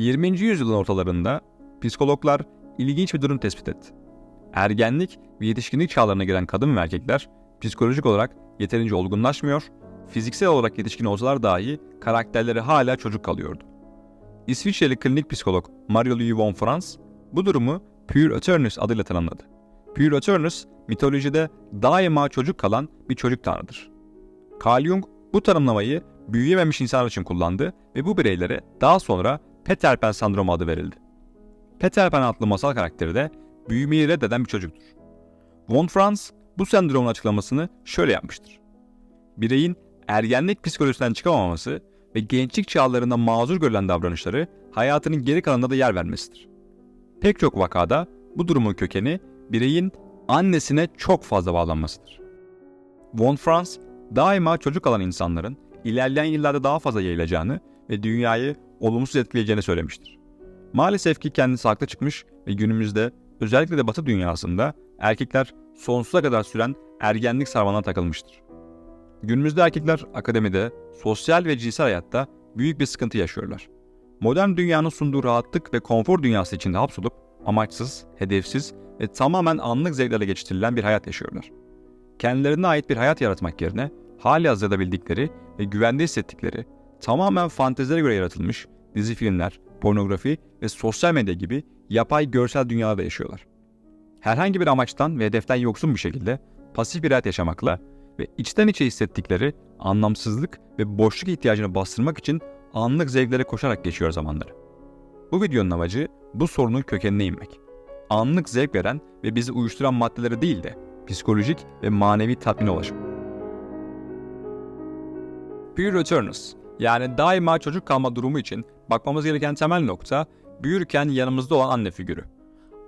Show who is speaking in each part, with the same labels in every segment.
Speaker 1: 20. yüzyılın ortalarında psikologlar ilginç bir durum tespit etti. Ergenlik ve yetişkinlik çağlarına giren kadın ve erkekler psikolojik olarak yeterince olgunlaşmıyor, fiziksel olarak yetişkin olsalar dahi karakterleri hala çocuk kalıyordu. İsviçreli klinik psikolog Mario-Louis von Franz bu durumu Pure Eternus adıyla tanımladı. Pure Eternus, mitolojide daima çocuk kalan bir çocuk tanrıdır. Carl Jung bu tanımlamayı büyüyememiş insanlar için kullandı ve bu bireylere daha sonra Peter Pan sendromu adı verildi. Peter Pan adlı masal karakteri de büyümeyi reddeden bir çocuktur. Von Franz bu sendromun açıklamasını şöyle yapmıştır. Bireyin ergenlik psikolojisinden çıkamaması ve gençlik çağlarında mazur görülen davranışları hayatının geri kalanında da yer vermesidir. Pek çok vakada bu durumun kökeni bireyin annesine çok fazla bağlanmasıdır. Von Franz daima çocuk alan insanların ilerleyen yıllarda daha fazla yayılacağını ve dünyayı olumsuz etkileyeceğini söylemiştir. Maalesef ki kendisi haklı çıkmış ve günümüzde özellikle de Batı dünyasında erkekler sonsuza kadar süren ergenlik sarmalına takılmıştır. Günümüzde erkekler akademide, sosyal ve cinsel hayatta büyük bir sıkıntı yaşıyorlar. Modern dünyanın sunduğu rahatlık ve konfor dünyası içinde hapsolup amaçsız, hedefsiz ve tamamen anlık zevklerle geçiştirilen bir hayat yaşıyorlar. Kendilerine ait bir hayat yaratmak yerine hali hazırda bildikleri ve güvende hissettikleri tamamen fantezilere göre yaratılmış dizi filmler, pornografi ve sosyal medya gibi yapay görsel dünyada yaşıyorlar. Herhangi bir amaçtan ve hedeften yoksun bir şekilde pasif bir hayat yaşamakla ve içten içe hissettikleri anlamsızlık ve boşluk ihtiyacını bastırmak için anlık zevklere koşarak geçiyor zamanları. Bu videonun amacı bu sorunun kökenine inmek. Anlık zevk veren ve bizi uyuşturan maddelere değil de psikolojik ve manevi tatmine ulaşmak. Pure Eternus yani daima çocuk kalma durumu için bakmamız gereken temel nokta büyürken yanımızda olan anne figürü.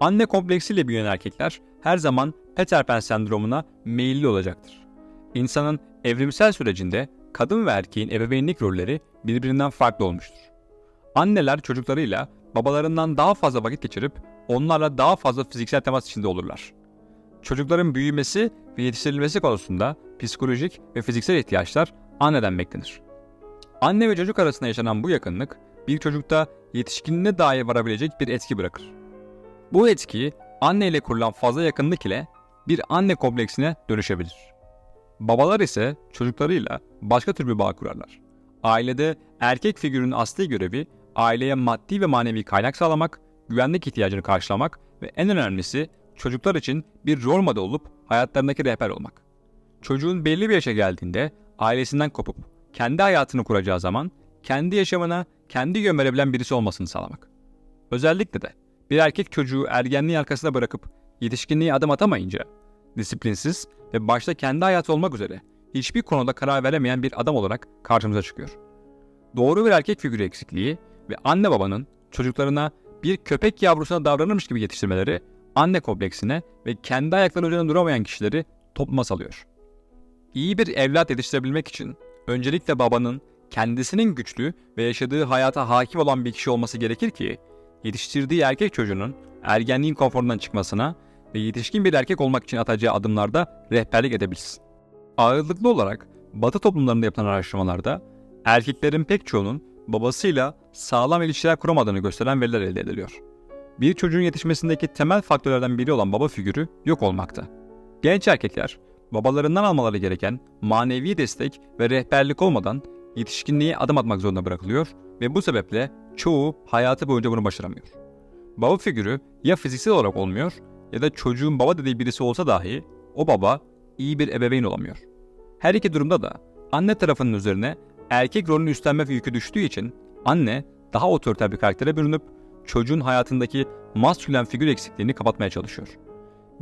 Speaker 1: Anne kompleksiyle büyüyen erkekler her zaman Peter Pan sendromuna meyilli olacaktır. İnsanın evrimsel sürecinde kadın ve erkeğin ebeveynlik rolleri birbirinden farklı olmuştur. Anneler çocuklarıyla babalarından daha fazla vakit geçirip onlarla daha fazla fiziksel temas içinde olurlar. Çocukların büyümesi ve yetiştirilmesi konusunda psikolojik ve fiziksel ihtiyaçlar anneden beklenir. Anne ve çocuk arasında yaşanan bu yakınlık bir çocukta yetişkinliğine dair varabilecek bir etki bırakır. Bu etki anne ile kurulan fazla yakınlık ile bir anne kompleksine dönüşebilir. Babalar ise çocuklarıyla başka tür bir bağ kurarlar. Ailede erkek figürünün asli görevi aileye maddi ve manevi kaynak sağlamak, güvenlik ihtiyacını karşılamak ve en önemlisi çocuklar için bir rol model olup hayatlarındaki rehber olmak. Çocuğun belli bir yaşa geldiğinde ailesinden kopup kendi hayatını kuracağı zaman kendi yaşamına kendi yön verebilen birisi olmasını sağlamak. Özellikle de bir erkek çocuğu ergenliği arkasına bırakıp yetişkinliğe adım atamayınca disiplinsiz ve başta kendi hayatı olmak üzere hiçbir konuda karar veremeyen bir adam olarak karşımıza çıkıyor. Doğru bir erkek figürü eksikliği ve anne babanın çocuklarına bir köpek yavrusuna davranırmış gibi yetiştirmeleri anne kompleksine ve kendi ayakları üzerinde duramayan kişileri topluma salıyor. İyi bir evlat yetiştirebilmek için öncelikle babanın kendisinin güçlü ve yaşadığı hayata hakim olan bir kişi olması gerekir ki yetiştirdiği erkek çocuğunun ergenliğin konforundan çıkmasına ve yetişkin bir erkek olmak için atacağı adımlarda rehberlik edebilsin. Ağırlıklı olarak Batı toplumlarında yapılan araştırmalarda erkeklerin pek çoğunun babasıyla sağlam ilişkiler kuramadığını gösteren veriler elde ediliyor. Bir çocuğun yetişmesindeki temel faktörlerden biri olan baba figürü yok olmakta. Genç erkekler babalarından almaları gereken manevi destek ve rehberlik olmadan yetişkinliğe adım atmak zorunda bırakılıyor ve bu sebeple çoğu hayatı boyunca bunu başaramıyor. Baba figürü ya fiziksel olarak olmuyor ya da çocuğun baba dediği birisi olsa dahi o baba iyi bir ebeveyn olamıyor. Her iki durumda da anne tarafının üzerine erkek rolünü üstlenme yükü düştüğü için anne daha otoriter bir karaktere bürünüp çocuğun hayatındaki maskülen figür eksikliğini kapatmaya çalışıyor.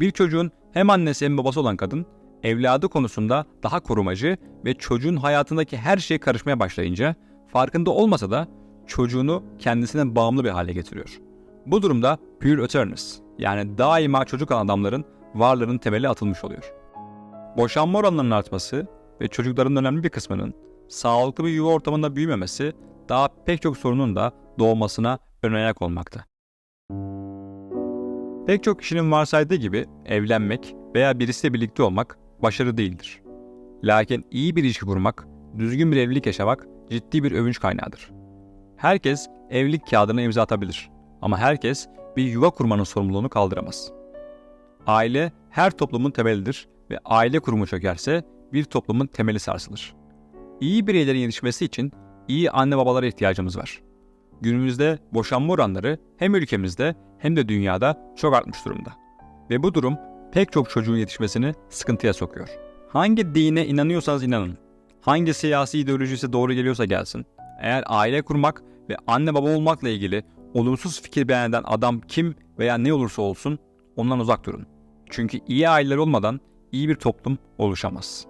Speaker 1: Bir çocuğun hem annesi hem babası olan kadın evladı konusunda daha korumacı ve çocuğun hayatındaki her şeye karışmaya başlayınca farkında olmasa da çocuğunu kendisine bağımlı bir hale getiriyor. Bu durumda pure eternus yani daima çocuk olan adamların varlığının temeli atılmış oluyor. Boşanma oranlarının artması ve çocukların önemli bir kısmının sağlıklı bir yuva ortamında büyümemesi daha pek çok sorunun da doğmasına ön ayak olmakta. Pek çok kişinin varsaydığı gibi evlenmek veya birisiyle birlikte olmak başarı değildir. Lakin iyi bir ilişki kurmak, düzgün bir evlilik yaşamak ciddi bir övünç kaynağıdır. Herkes evlilik kağıdına imza atabilir. Ama herkes bir yuva kurmanın sorumluluğunu kaldıramaz. Aile her toplumun temelidir ve aile kurumu çökerse bir toplumun temeli sarsılır. İyi bireylerin yetişmesi için iyi anne babalara ihtiyacımız var. Günümüzde boşanma oranları hem ülkemizde hem de dünyada çok artmış durumda. Ve bu durum pek çok çocuğun yetişmesini sıkıntıya sokuyor. Hangi dine inanıyorsanız inanın, hangi siyasi ideolojisi doğru geliyorsa gelsin, eğer aile kurmak ve anne baba olmakla ilgili olumsuz fikir beyan adam kim veya ne olursa olsun ondan uzak durun. Çünkü iyi aileler olmadan iyi bir toplum oluşamaz.